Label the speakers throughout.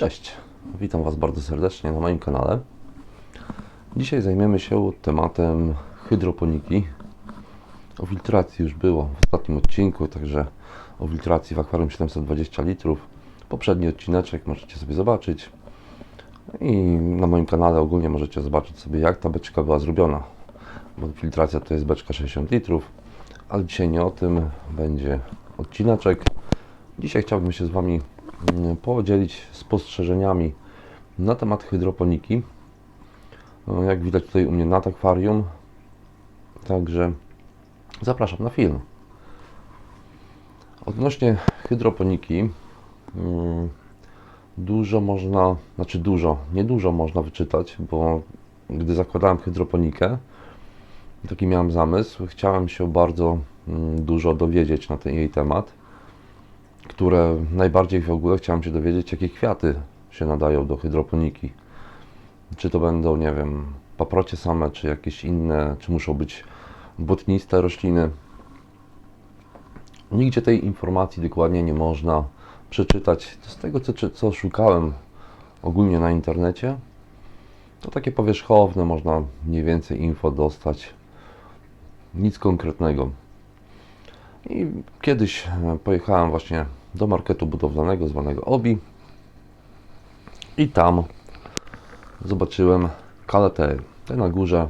Speaker 1: Cześć, witam Was bardzo serdecznie na moim kanale. Dzisiaj zajmiemy się tematem hydroponiki. O filtracji już było w ostatnim odcinku, także o filtracji w akwarium 720 litrów. Poprzedni odcineczek możecie sobie zobaczyć. I na moim kanale ogólnie możecie zobaczyć sobie jak ta beczka była zrobiona. Bo filtracja to jest beczka 60 litrów, ale dzisiaj nie o tym będzie odcineczek. Dzisiaj chciałbym się z Wami podzielić spostrzeżeniami na temat hydroponiki. No, Jak widać tutaj u mnie nad akwarium. Także zapraszam na film. Odnośnie hydroponiki, mm, dużo można, znaczy dużo, nie dużo można wyczytać, bo gdy zakładałem hydroponikę, taki miałem zamysł, chciałem się bardzo mm, dużo dowiedzieć na ten jej temat które najbardziej w ogóle chciałem się dowiedzieć, jakie kwiaty się nadają do hydroponiki. Czy to będą, nie wiem, paprocie same, czy jakieś inne, czy muszą być błotniste rośliny. Nigdzie tej informacji dokładnie nie można przeczytać. Z tego, co, co szukałem ogólnie na internecie, to takie powierzchowne, można mniej więcej info dostać. Nic konkretnego. I kiedyś e, pojechałem właśnie do marketu budowlanego zwanego Obi. I tam zobaczyłem kalatery. Te na górze,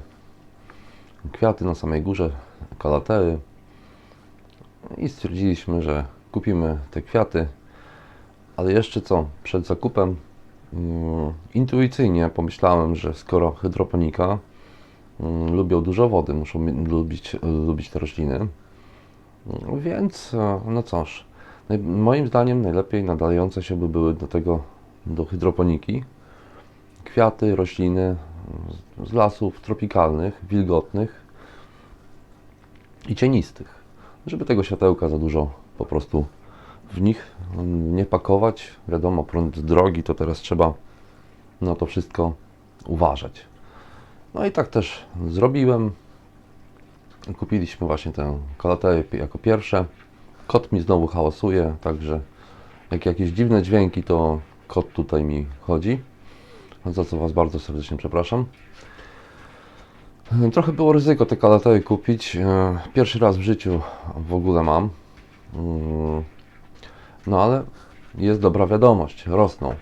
Speaker 1: kwiaty na samej górze, kalatery i stwierdziliśmy, że kupimy te kwiaty, ale jeszcze co, przed zakupem mm, intuicyjnie pomyślałem, że skoro hydroponika mm, lubią dużo wody, muszą lubić, lubić te rośliny, więc, no cóż, moim zdaniem najlepiej nadające się by były do tego, do hydroponiki, kwiaty, rośliny z- lasów tropikalnych, wilgotnych i cienistych, żeby tego światełka za dużo po prostu w nich nie pakować. Wiadomo, prąd drogi, to teraz trzeba na to wszystko uważać. No i tak też zrobiłem. Kupiliśmy właśnie tę kalateję jako pierwsze. Kot mi znowu hałasuje, także jak jakieś dziwne dźwięki, to kot tutaj mi chodzi. Za co Was bardzo serdecznie przepraszam. Trochę było ryzyko te kalateje kupić. E, Pierwszy raz w życiu w ogóle mam. Mm, No ale jest dobra wiadomość. Rosną.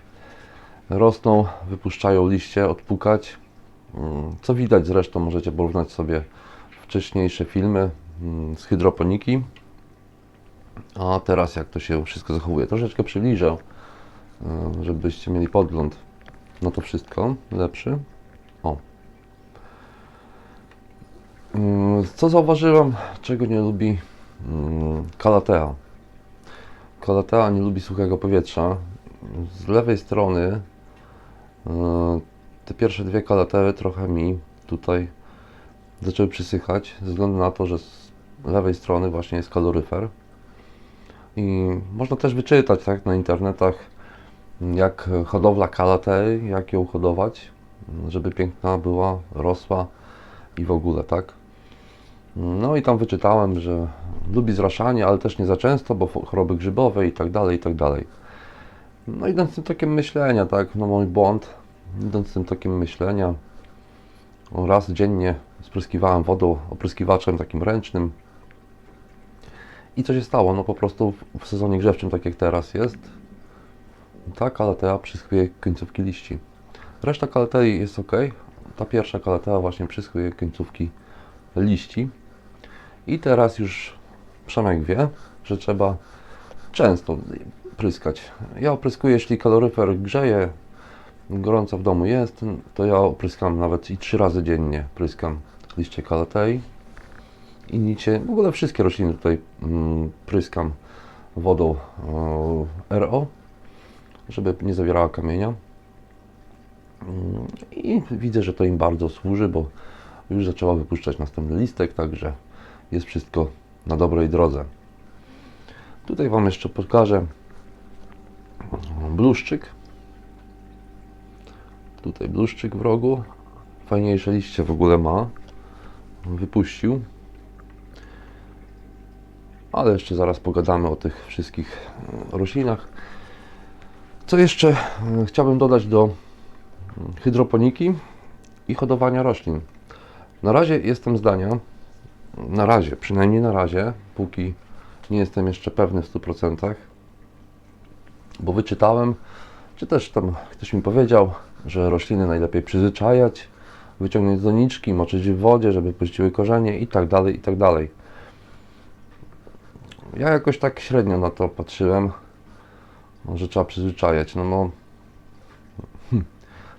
Speaker 1: Rosną, wypuszczają liście, odpukać. Mm, Co widać zresztą, możecie porównać sobie wcześniejsze filmy mm, z hydroponiki. A teraz jak to się wszystko zachowuje. Troszeczkę przybliżę, y, żebyście mieli podgląd na to wszystko lepszy. O. Mm, Co zauważyłem, czego nie lubi mm, Kalatea. Kalatea nie lubi suchego powietrza. Z lewej strony y, te pierwsze dwie kalatery trochę mi tutaj zaczęły przysychać ze względu na to, że z lewej strony właśnie jest kaloryfer. I można też wyczytać tak, na internetach, jak hodowla kalatei, jak ją hodować, żeby piękna była, rosła i w ogóle, tak. No i tam wyczytałem, że lubi zraszanie, ale też nie za często, bo choroby grzybowe i tak dalej, i tak dalej. No idąc tym tokiem myślenia, tak, no mój błąd, idąc tym tokiem myślenia, raz dziennie spryskiwałem wodą, opryskiwaczem takim ręcznym. I co się stało? No po prostu w- sezonie grzewczym, tak jak teraz jest, ta kalatea przyschuje końcówki liści. Reszta kalatei jest ok. Ta pierwsza kalatea właśnie przyschuje końcówki liści. I teraz już Przemek wie, że trzeba często pryskać. Ja opryskuję, jeśli kaloryfer grzeje, gorąco w domu jest, to ja opryskam nawet i trzy razy dziennie pryskam liście kalatei i nicie, w ogóle wszystkie rośliny tutaj mm, pryskam wodą e, RO, żeby nie zawierała kamienia. Mm, I widzę, że to im bardzo służy, bo już zaczęła wypuszczać następny listek, także jest wszystko na dobrej drodze. Tutaj Wam jeszcze pokażę bluszczyk. Tutaj bluszczyk w rogu. Fajniejsze liście w ogóle ma. Wypuścił. Ale jeszcze zaraz pogadamy o tych wszystkich e, roślinach. Co jeszcze e, chciałbym dodać do hydroponiki i hodowania roślin? Na razie jestem zdania, na razie, przynajmniej na razie, póki nie jestem jeszcze pewny w 100%, bo wyczytałem, czy też tam ktoś mi powiedział, że rośliny najlepiej przyzwyczajać, wyciągnąć z doniczki, moczyć w wodzie, żeby puściły korzenie i tak dalej, i tak dalej. Ja jakoś tak średnio na to patrzyłem, że trzeba przyzwyczajać. No, no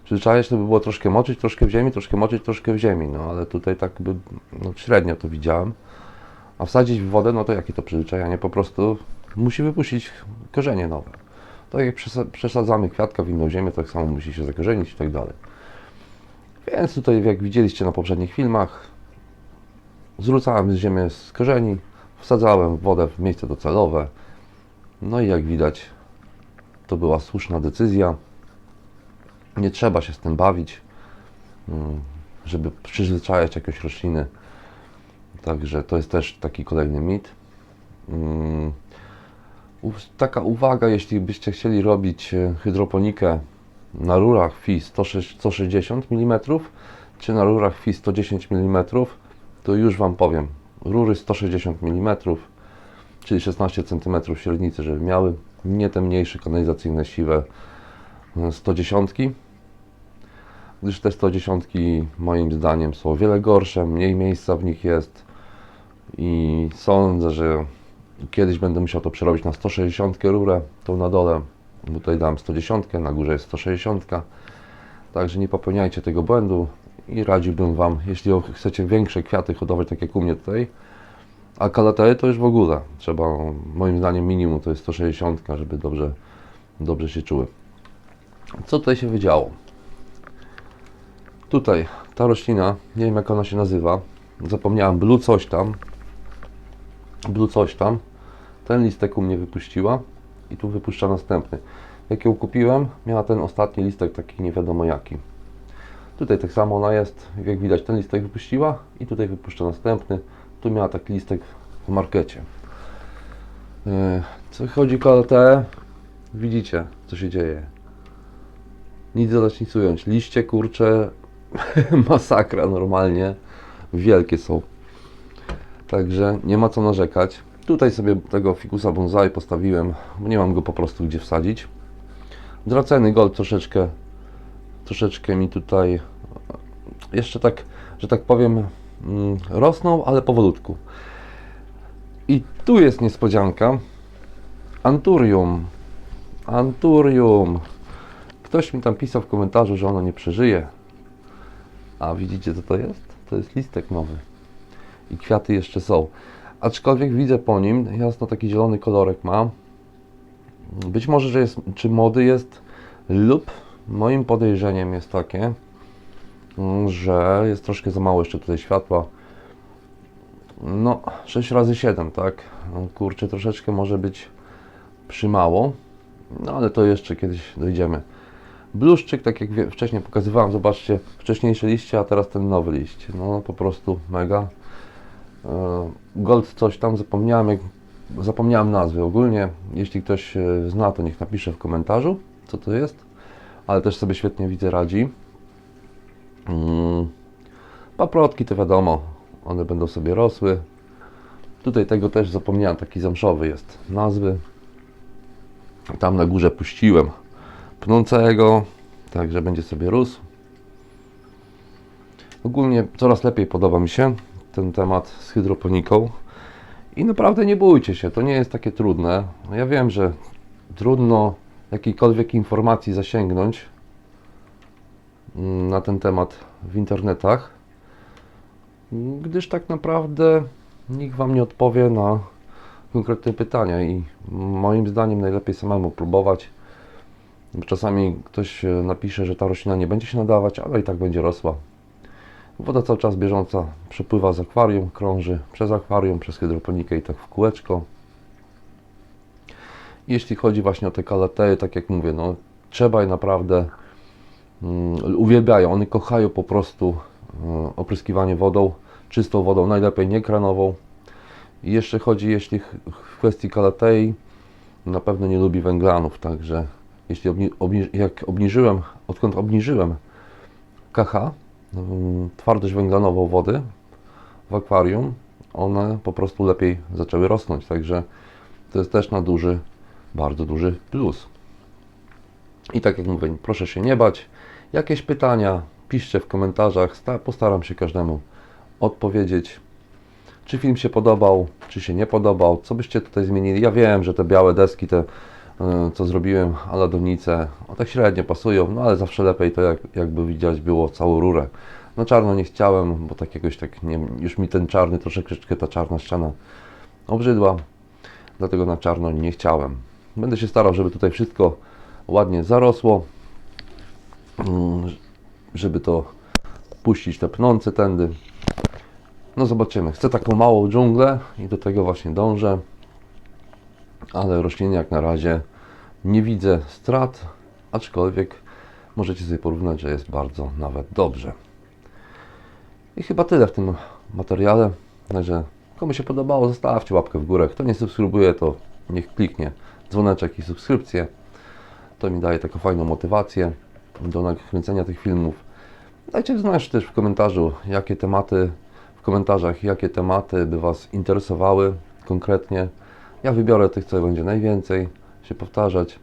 Speaker 1: przyzwyczajać to by było troszkę moczyć, troszkę w ziemi, troszkę moczyć, troszkę w ziemi, no ale tutaj tak by no, średnio to widziałem. A wsadzić w wodę, no to jakie to przyzwyczajanie? Po prostu musi wypuścić korzenie nowe. Tak jak przesa- przesadzamy kwiatka w inną ziemię, tak samo musi się zakorzenić i tak dalej. Więc tutaj, jak widzieliście na poprzednich filmach, zwrócałem z ziemię z korzeni, wsadzałem wodę w miejsce docelowe. No i jak widać, to była słuszna decyzja. Nie trzeba się z tym bawić, mm, żeby przyzwyczajać jakieś rośliny. Także to jest też taki kolejny mit. Mm, Taka uwaga, jeśli byście chcieli robić e, hydroponikę na rurach FI 106 160 mm czy na rurach FI 110 mm, to już Wam powiem. Rury 160 mm, czyli 16 cm średnicy, żeby miały, nie te mniejsze kanalizacyjne siwe e, 110 gdyż te 110 moim zdaniem są o wiele gorsze, mniej miejsca w nich jest i sądzę, że kiedyś będę musiał to przerobić na 160 rurę, tą na dole, bo tutaj dam 110, na górze jest 160, także nie popełniajcie tego błędu i radziłbym Wam, jeśli chcecie większe kwiaty hodować, tak jak u mnie tutaj, a kalatery to już w ogóle, trzeba, moim zdaniem minimum to jest 160, żeby dobrze, dobrze się czuły. Co tutaj się wydziało? Tutaj ta roślina, nie wiem jak ona się nazywa, zapomniałem, blue coś tam, blue coś tam, ten listek u mnie wypuściła i tu wypuszcza następny. Jak ją kupiłem, miała ten ostatni listek taki nie wiadomo jaki. Tutaj tak samo ona jest, jak widać ten listek wypuściła i tutaj wypuszcza następny. Tu miała taki listek w markecie. Yy, Co chodzi o KLT, widzicie co się dzieje. Nic dodać, nic ująć. Liście kurcze, masakra normalnie. Wielkie są. Także nie ma co narzekać. Tutaj sobie tego fikusa bonsai postawiłem, bo nie mam go po prostu gdzie wsadzić. Draceny gold troszeczkę, troszeczkę mi tutaj jeszcze tak, że tak powiem, mm, rosną, ale powolutku. I tu jest niespodzianka. Anturium. Anturium. Ktoś mi tam pisał w komentarzu, że ono nie przeżyje. A widzicie co to jest? To jest listek nowy. I kwiaty jeszcze są. Aczkolwiek widzę po nim, jasno taki zielony kolorek ma. Być może, że jest, czy młody jest, lub moim podejrzeniem jest takie, że jest troszkę za mało jeszcze tutaj światła. No, 6 razy 7, tak? No, kurczę, troszeczkę może być przymało, no ale to jeszcze kiedyś dojdziemy. Bluszczyk, tak jak wcześniej pokazywałem, zobaczcie, wcześniejsze liście, a teraz ten nowy liść. No po prostu mega. E, Gold coś tam, zapomniałem, jak, zapomniałem nazwy. Ogólnie, jeśli ktoś e, zna, to niech napisze w komentarzu, co to jest. Ale też sobie świetnie widzę radzi. Mm. Paprotki to wiadomo, one będą sobie rosły. Tutaj tego też zapomniałem, taki zamszowy jest nazwy. Tam na górze puściłem pnącego, także będzie sobie rósł. Ogólnie coraz lepiej podoba mi się ten temat z hydroponiką i naprawdę nie bójcie się, to nie jest takie trudne. Ja wiem, że trudno jakiejkolwiek informacji zasięgnąć na ten temat w internetach, gdyż tak naprawdę nikt Wam nie odpowie na konkretne pytania i moim zdaniem najlepiej samemu próbować. Czasami ktoś e, napisze, że ta roślina nie będzie się nadawać, ale i tak będzie rosła. Woda cały czas bieżąca przepływa z akwarium, krąży przez akwarium, przez hydroponikę i tak w kółeczko. Jeśli chodzi właśnie o te kalatery, tak jak mówię, no trzeba je naprawdę mm, uwielbiają, one kochają po prostu e, opryskiwanie wodą, czystą wodą, najlepiej nie kranową. I jeszcze chodzi, jeśli w kwestii kalatei, na pewno nie lubi węglanów, także jeśli obni- obni- jak obniżyłem, odkąd obniżyłem KH, ym, twardość węglanową wody w akwarium, one po prostu lepiej zaczęły rosnąć. Także to jest też na duży, bardzo duży plus. I tak jak mówię, proszę się nie bać. Jakieś pytania piszcie w komentarzach. Sta- Postaram się każdemu odpowiedzieć. Czy film się podobał, czy się nie podobał, co byście tutaj zmienili. Ja wiem, że te białe deski, te y, co zrobiłem, aladonice, o tak średnio pasują, no ale zawsze lepiej to jak, jakby widać było całą rurę. Na czarno nie chciałem, bo tak jakoś tak, nie już mi ten czarny, troszeczkę ta czarna ściana obrzydła, dlatego na czarno nie chciałem. Będę się starał, żeby tutaj wszystko ładnie zarosło, żeby to puścić te pnące tędy. No zobaczymy. Chcę taką małą dżunglę i do tego właśnie dążę. Ale rośliny jak na razie nie widzę strat, aczkolwiek możecie sobie porównać, że jest bardzo nawet dobrze. I chyba tyle w tym materiale. Także komu się podobało, zostawcie łapkę w górę. Kto nie subskrybuje, to niech kliknie dzwoneczek i subskrypcję. To mi daje taką fajną motywację do nakręcenia tych filmów. Dajcie znać też w komentarzu, jakie tematy, w komentarzach, jakie tematy by Was interesowały konkretnie. Ja wybiorę tych, co będzie najwięcej się powtarzać.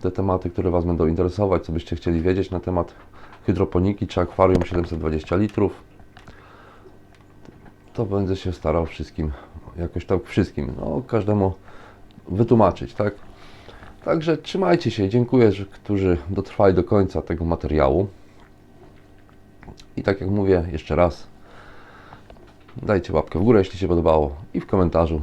Speaker 1: Te tematy, które Was będą interesować, co byście chcieli wiedzieć na temat hydroponiki czy akwarium 720 litrów. To będę się starał wszystkim, jakoś tak wszystkim, no każdemu wytłumaczyć, tak? Także trzymajcie się. Dziękuję, że, którzy dotrwali do końca tego materiału. I tak jak mówię, jeszcze raz, dajcie łapkę w górę, jeśli się podobało, i w komentarzu,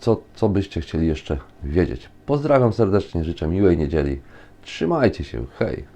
Speaker 1: co, co byście chcieli jeszcze wiedzieć. Pozdrawiam serdecznie, życzę miłej niedzieli. Trzymajcie się, hej!